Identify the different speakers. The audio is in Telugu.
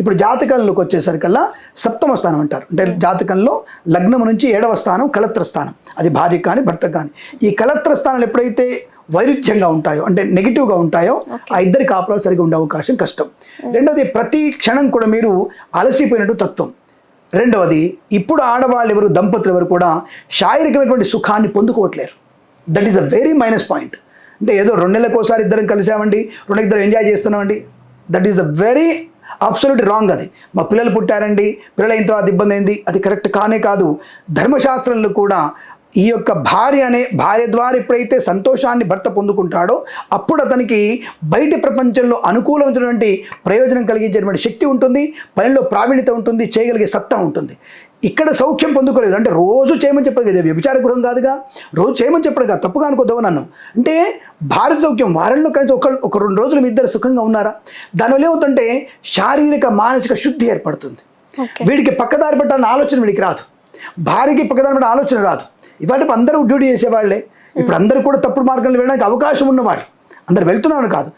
Speaker 1: ఇప్పుడు జాతకంలోకి వచ్చేసరికల్లా సప్తమ స్థానం అంటారు. అంటే జాతకంలో లగ్నం నుంచి ఏడవ స్థానం కళత్ర స్థానం. అది భార్య కానీ భర్త కానీ. ఈ కళత్ర స్థానాలు ఎప్పుడైతే వైరుధ్యంగా ఉంటాయో అంటే నెగిటివ్గా ఉంటాయో ఆ ఇద్దరి కాపురాలు సరిగా ఉండే అవకాశం కష్టం. రెండవది ప్రతి క్షణం కూడా మీరు అలసిపోయినట్టు తత్వం. రెండవది ఇప్పుడు ఆడవాళ్ళు ఎవరు దంపతులు ఎవరు కూడా శారీరకమైనటువంటి సుఖాన్ని పొందుకోవట్లేరు. That is a very minus point అంటే ఏదో రెండు నెలలకు ఒకసారి ఇద్దరం కలిసామండి రెండు ఇద్దరు ఎంజాయ్ చేస్తున్నామండి. That is the very absolute wrong అది. మా పిల్లలు పుట్టారండి పిల్లలు అయిన తర్వాత ఇబ్బంది అయింది అది కరెక్ట్ కానే కాదు. ధర్మశాస్త్రంలో కూడా ఈ యొక్క భార్య అనే భార్య ద్వారా ఎప్పుడైతే సంతోషాన్ని భర్త పొందుకుంటాడో అప్పుడు అతనికి బయటి ప్రపంచంలో అనుకూలమైనటువంటి ప్రయోజనం కలిగించేటువంటి శక్తి ఉంటుంది పనిలో ప్రావీణ్యత ఉంటుంది చేయగలిగే సత్తా ఉంటుంది. ఇక్కడ సౌఖ్యం పొందుకోలేదు. అంటే రోజు చేయమని చెప్పదు కదా వ్యభిచార గృహం కాదుగా. రోజు చేయమని చెప్పడు కదా తప్పుగా అనుకోద్దావు నన్ను? అంటే భార్య సౌఖ్యం వారంలో కనీసం ఒక ఒక రెండు రోజులు మీ ఇద్దరు సుఖంగా ఉన్నారా? దానివల్ల ఏమవుతుంటే శారీరక మానసిక శుద్ధి ఏర్పడుతుంది. వీడికి పక్కదారి పెట్టాలన్న ఆలోచన వీడికి రాదు. భార్యకి పక్కదారి పెట్టే ఆలోచన రాదు. ఇవాళ అందరూ డ్యూటీ చేసేవాళ్ళే ఇప్పుడు అందరూ కూడా తప్పుడు మార్గంలో వెళ్ళడానికి అవకాశం ఉన్నవాళ్ళు. అందరు వెళ్తున్నాను కాదు.